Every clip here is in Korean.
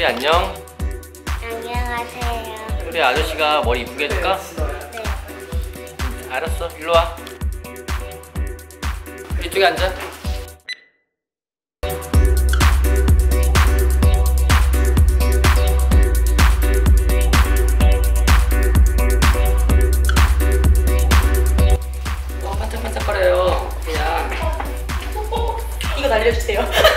우리 안녕. 안녕하세요. 우리 아저씨가 머리 이쁘게 해줄까? 네. 알았어. 일로 와. 이쪽에 앉아. 와, 반짝반짝거려요. 그냥. 이거 날려주세요.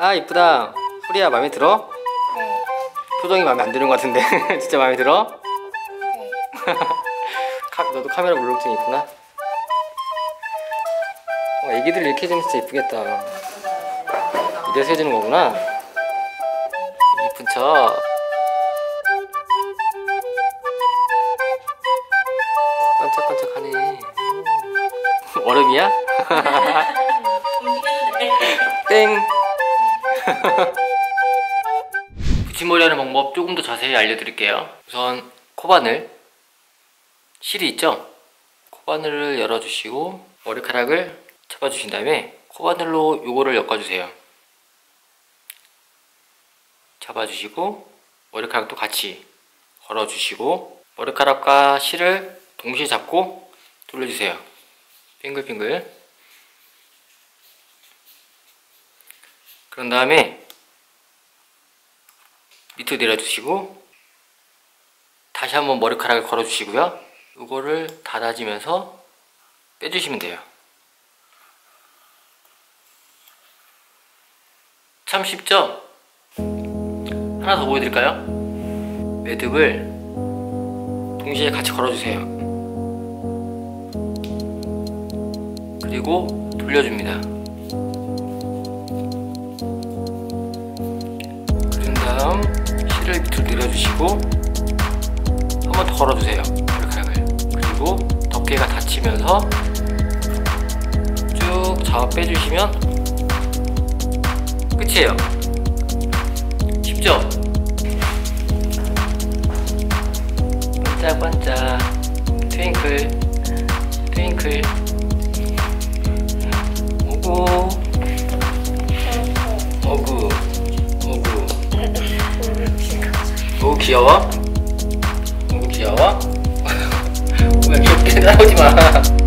아, 이쁘다. 소리야, 마음에 들어? 네. 표정이 마음에 안 드는 것 같은데. 진짜 마음에 들어? 네. 카, 너도 카메라 물렁증 있구나. 어, 애기들 이렇게 해주면 진짜 이쁘겠다. 이래서 해주는 거구나. 이쁜 척. 반짝반짝하네. 음. 얼음이야? 땡. 붙임머리 하는 방법 조금 더 자세히 알려드릴게요. 우선 코바늘 실이 있죠? 코바늘을 열어주시고 머리카락을 잡아주신 다음에 코바늘로 요거를 엮어주세요. 잡아주시고 머리카락도 같이 걸어주시고 머리카락과 실을 동시에 잡고 돌려주세요. 빙글빙글. 그런 다음에 밑으로 내려주시고 다시 한번 머리카락을 걸어주시고요. 이거를 닫아지면서 빼주시면 돼요. 참 쉽죠? 하나 더 보여드릴까요? 매듭을 동시에 같이 걸어주세요. 그리고 돌려줍니다. 실을 밑으로 내려주시고 한번더 걸어주세요. 머리카락을 그리고 덮개가 닫히면서 쭉 잡아 빼주시면 끝이에요. 쉽죠? 반짝반짝. 트윙클. 트윙클 귀여워? 오 귀여워? 왜 귀엽게 나오지 마.